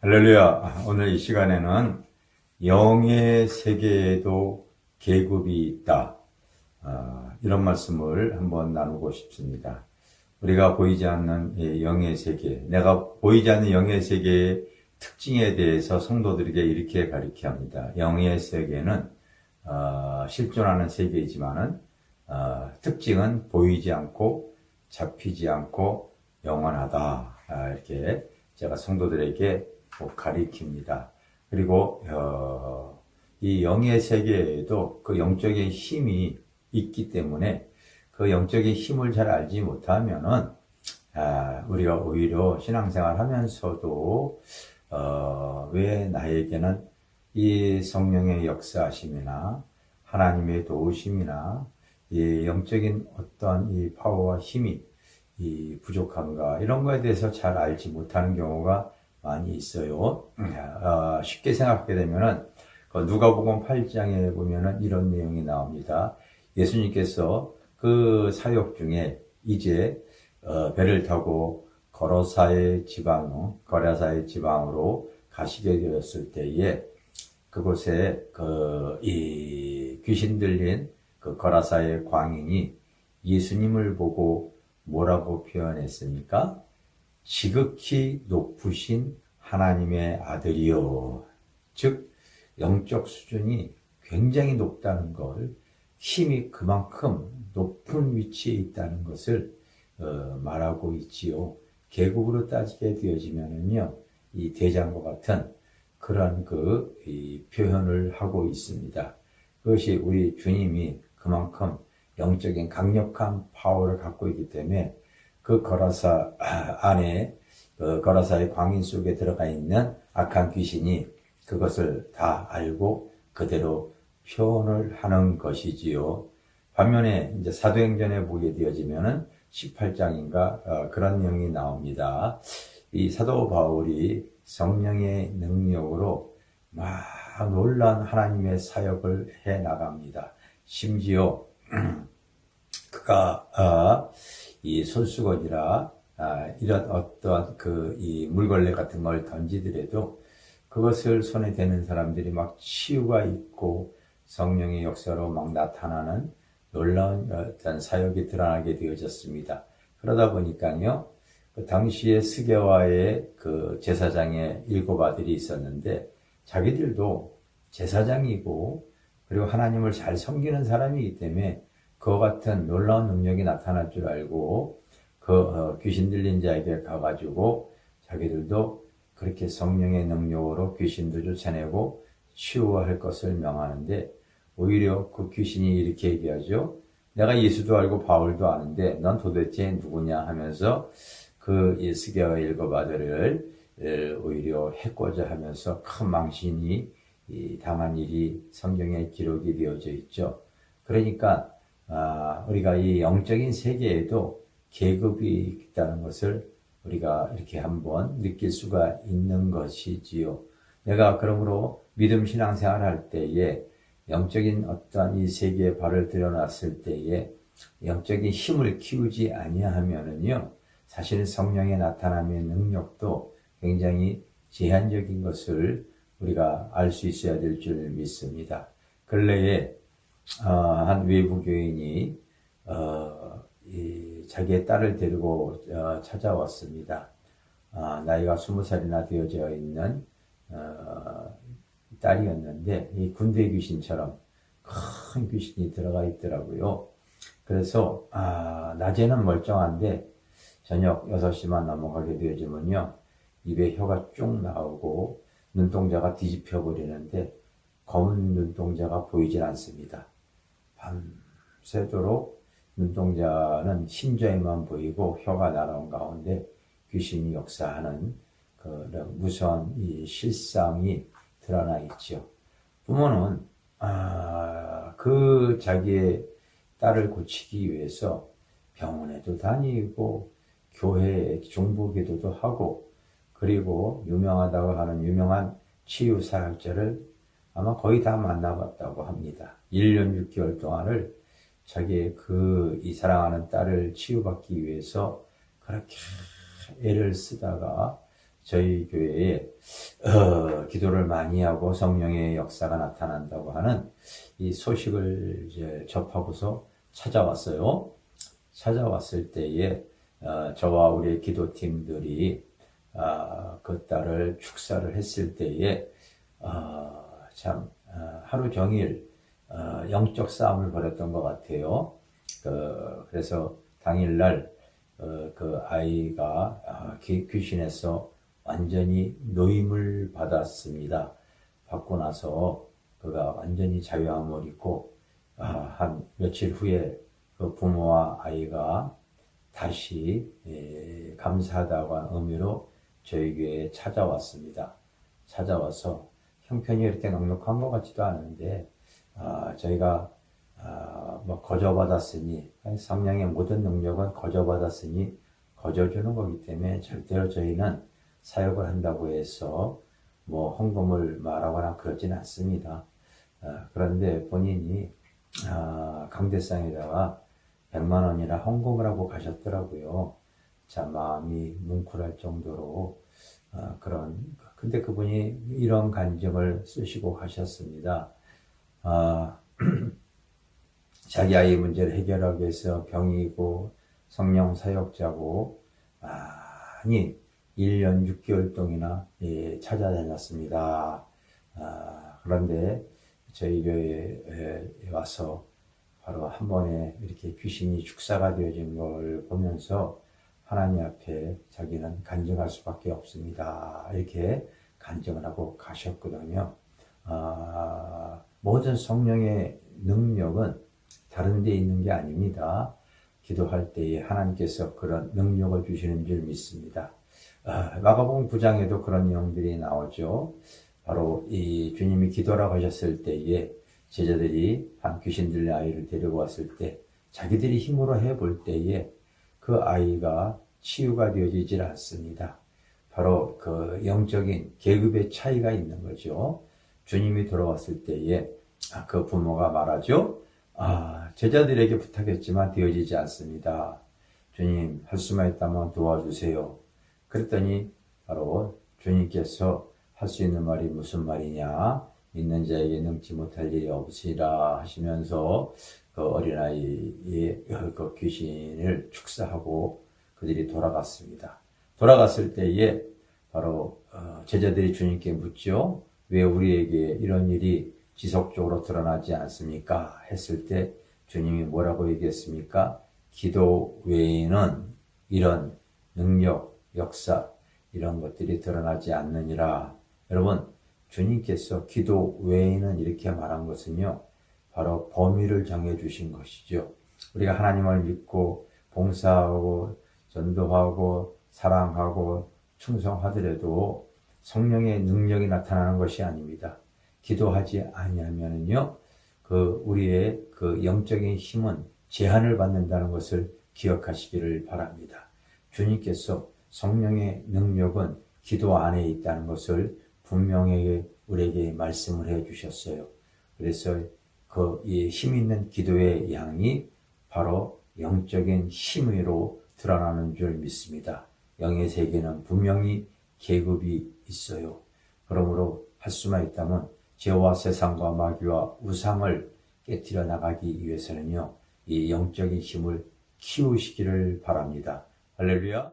할렐루야. 오늘 이 시간에는 영의 세계에도 계급이 있다. 아, 이런 말씀을 한번 나누고 싶습니다. 우리가 보이지 않는 이 영의 세계, 내가 보이지 않는 영의 세계의 특징에 대해서 성도들에게 이렇게 가르쳐 합니다. 영의 세계는 어, 실존하는 세계이지만은 어, 특징은 보이지 않고 잡히지 않고 영원하다. 아, 이렇게 제가 성도들에게 꼭 가리킵니다. 그리고 어, 이 영의 세계에도 그 영적인 힘이 있기 때문에 그 영적인 힘을 잘 알지 못하면은 아, 우리가 오히려 신앙생활 하면서도 어, 왜 나에게는 이 성령의 역사하심이나 하나님의 도우심이나 이 영적인 어떤 이 파워와 힘이 이 부족한가 이런 거에 대해서 잘 알지 못하는 경우가 많이 있어요. 어, 쉽게 생각하게 되면은 그 누가복음 8장에 보면은 이런 내용이 나옵니다. 예수님께서 그 사역 중에 이제 어, 배를 타고 거로사의 지방, 거라사의 지방으로 가시게 되었을 때에 그곳에 그 이 귀신 들린 그 거라사의 광인이 예수님을 보고 뭐라고 표현했습니까? 지극히 높으신 하나님의 아들이요. 즉, 영적 수준이 굉장히 높다는 걸, 힘이 그만큼 높은 위치에 있다는 것을 어, 말하고 있지요. 계급으로 따지게 되어지면은요, 이 대장과 같은 그런 그 표현을 하고 있습니다. 그것이 우리 주님이 그만큼 영적인 강력한 파워를 갖고 있기 때문에 그 거라사 안에 그 거라사의 광인 속에 들어가 있는 악한 귀신이 그것을 다 알고 그대로 표현을 하는 것이지요. 반면에 이제 사도행전에 보게 되어지면은 18장인가 어, 그런 내용이 나옵니다. 이 사도 바울이 성령의 능력으로 막 놀란 하나님의 사역을 해 나갑니다. 심지어 그가 어, 이 손수건이라 아, 이런 어떠한 그 이 물걸레 같은 걸 던지더라도 그것을 손에 대는 사람들이 막 치유가 있고 성령의 역사로 막 나타나는 놀라운 어떤 사역이 드러나게 되어졌습니다. 그러다 보니까요, 그 당시에 스게와의 그 제사장의 일곱 아들이 있었는데 자기들도 제사장이고 그리고 하나님을 잘 섬기는 사람이기 때문에 그와 같은 놀라운 능력이 나타날 줄 알고 그 어, 귀신 들린 자에게 가가지고 자기들도 그렇게 성령의 능력으로 귀신도 쫓아내고 치유할 것을 명하는데 오히려 그 귀신이 이렇게 얘기하죠. 내가 예수도 알고 바울도 아는데 넌 도대체 누구냐 하면서 그 예수계와 아들을 오히려 해코자 하면서 큰 망신이 당한 일이 성경에 기록이 되어져 있죠. 그러니까 아, 우리가 이 영적인 세계에도 계급이 있다는 것을 우리가 이렇게 한번 느낄 수가 있는 것이지요. 내가 그러므로 믿음 신앙생활 할 때에 영적인 어떠한 이 세계에 발을 들여놨을 때에 영적인 힘을 키우지 아니하면은요, 사실 성령의 나타남의 능력도 굉장히 제한적인 것을 우리가 알 수 있어야 될 줄 믿습니다. 근래에 어, 한 외부 교인이 어, 자기의 딸을 데리고 어, 찾아왔습니다. 나이가 스무 살이나 되어져 있는 딸이었는데 이 군대 귀신처럼 큰 귀신이 들어가 있더라고요. 그래서 아, 낮에는 멀쩡한데 저녁 6시만 넘어가게 되어지면요. 입에 혀가 쭉 나오고 눈동자가 뒤집혀 버리는데 검은 눈동자가 보이질 않습니다. 밤새도록 눈동자는 심장에만 보이고 혀가 날아온 가운데 귀신이 역사하는 그 무서운 이 실상이 드러나 있죠. 부모는 아, 그 자기의 딸을 고치기 위해서 병원에도 다니고 교회에 중보기도도 하고 그리고 유명하다고 하는 유명한 치유 사역자를 아마 거의 다 만나봤다고 합니다. 1년 6개월 동안을 자기의 그 이 사랑하는 딸을 치유받기 위해서 그렇게 애를 쓰다가 저희 교회에 어, 기도를 많이 하고 성령의 역사가 나타난다고 하는 이 소식을 이제 접하고서 찾아왔어요. 찾아왔을 때에 어, 저와 우리 기도팀들이 아, 그 딸을 축사를 했을 때에 어, 참 어, 하루 종일 어, 영적 싸움을 벌였던 것 같아요. 그, 그래서 당일날 어, 그 아이가 아, 귀- 귀신에서 완전히 노임을 받았습니다. 받고 나서 그가 완전히 자유함을 입고 아, 한 며칠 후에 그 부모와 아이가 다시 예, 감사하다고 한 의미로 저희 교회에 찾아왔습니다. 찾아와서 형편이 이렇게 넉넉한 것 같지도 않은데 아, 저희가 아, 뭐 거저받았으니 성령의 모든 능력은 거저받았으니 거저주는 거기 때문에 절대로 저희는 사역을 한다고 해서 뭐 헌금을 말하거나 그러진 않습니다. 아, 그런데 본인이 아, 강대상에다가 100만 원이나 헌금을 하고 가셨더라고요. 참 마음이 뭉클할 정도로 아, 그런 근데 그분이 이런 간증을 쓰시고 가셨습니다. 아, 자기 아이 문제를 해결하기 위해서 병이고 성령 사역자고 많이 1년 6개월 동이나 예, 찾아다녔습니다. 아, 그런데 저희 교회에 와서 바로 한 번에 이렇게 귀신이 축사가 되어진 걸 보면서 하나님 앞에 자기는 간증할 수밖에 없습니다. 이렇게 간증을 하고 가셨거든요. 아, 모든 성령의 능력은 다른 데 있는 게 아닙니다. 기도할 때에 하나님께서 그런 능력을 주시는 줄 믿습니다. 아, 마가복음 9장에도 그런 내용들이 나오죠. 바로 이 주님이 기도라고 하셨을 때에 제자들이 한 귀신 들린 아이를 데리고 왔을 때 자기들이 힘으로 해볼 때에 그 아이가 치유가 되어지질 않습니다. 바로 그 영적인 계급의 차이가 있는 거죠. 주님이 돌아왔을 때에 아, 그 부모가 말하죠. 아, 제자들에게 부탁했지만 되어지지 않습니다. 주님, 할 수만 있다면 도와주세요. 그랬더니 바로 주님께서 할 수 있는 말이 무슨 말이냐? 믿는 자에게 능치 못할 일이 없으리라 하시면서 그 어린아이의 그 귀신을 축사하고 그들이 돌아갔습니다. 돌아갔을 때에 바로 어, 제자들이 주님께 묻죠. 왜 우리에게 이런 일이 지속적으로 드러나지 않습니까? 했을 때 주님이 뭐라고 얘기했습니까? 기도 외에는 이런 능력, 역사, 이런 것들이 드러나지 않느니라. 여러분, 주님께서 기도 외에는 이렇게 말한 것은요, 바로 범위를 정해 주신 것이죠. 우리가 하나님을 믿고 봉사하고 전도하고 사랑하고 충성하더라도 성령의 능력이 나타나는 것이 아닙니다. 기도하지 아니하면은요, 그 우리의 그 영적인 힘은 제한을 받는다는 것을 기억하시기를 바랍니다. 주님께서 성령의 능력은 기도 안에 있다는 것을 분명하게 우리에게 말씀을 해 주셨어요. 그래서 그이힘 있는 기도의 양이 바로 영적인 힘으로 드러나는 줄 믿습니다. 영의 세계는 분명히 계급이 있어요. 그러므로 할 수만 있다면 죄와 세상과 마귀와 우상을 깨뜨려 나가기 위해서는요, 이 영적인 힘을 키우시기를 바랍니다. 할렐루야.